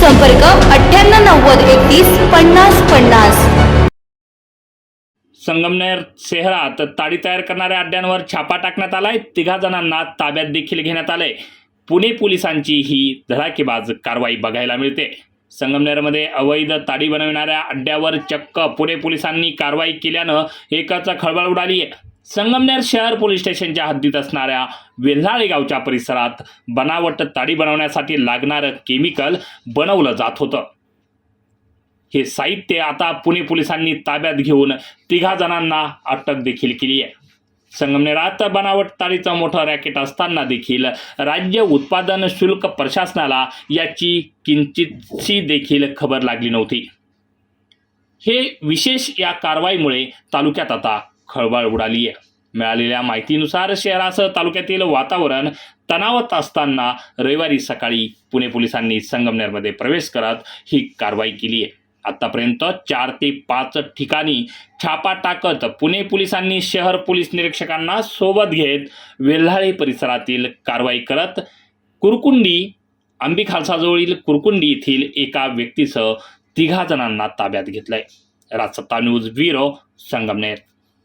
संपर्क अठ्ठ्याण्णव नव्वद एकतीस पन्नास पन्नास. संगमनेर शहरात ताडी तयार करणाऱ्या अड्ड्यांवर छापा टाकण्यात आलाय. तिघा जणांना ताब्यात देखील घेण्यात आलंय. पुणे पोलिसांची ही धडाकेबाज कारवाई बघायला मिळते. संगमनेरमध्ये अवैध ताडी बनविणाऱ्या अड्ड्यावर चक्क पुणे पोलिसांनी कारवाई केल्यानं एकाचा खळबळ उडाली आहे संगमनेर शहर पोलीस स्टेशनच्या हद्दीत असणाऱ्या वेल्हाळे गावच्या परिसरात बनावट ताडी बनवण्यासाठी लागणारं केमिकल बनवलं जात होतं. हे साहित्य आता पुणे पोलिसांनी ताब्यात घेऊन तिघा जणांना अटक देखील केली आहे. संगमनेरात बनावट ताळीचं मोठं रॅकेट असताना देखील राज्य उत्पादन शुल्क प्रशासनाला याची किंचितशी देखील खबर लागली नव्हती. हे विशेष या कारवाईमुळे तालुक्यात आता खळबळ उडाली आहे. मिळालेल्या माहितीनुसार शहरासह तालुक्यातील वातावरण तणावात असताना रविवारी सकाळी पुणे पोलिसांनी संगमनेरमध्ये प्रवेश करत ही कारवाई केली आहे. आतापर्यंत चार ते पाच ठिकाणी छापा टाकत पुणे पोलिसांनी शहर पोलीस निरीक्षकांना सोबत घेत वेल्हाळे परिसरातील कारवाई करत कुरकुंडी आंबी खालसाजवळील कुरकुंडी येथील एका व्यक्तीसह तिघा जणांना ताब्यात घेतलंय. Rajsatta news bureau Sangamner.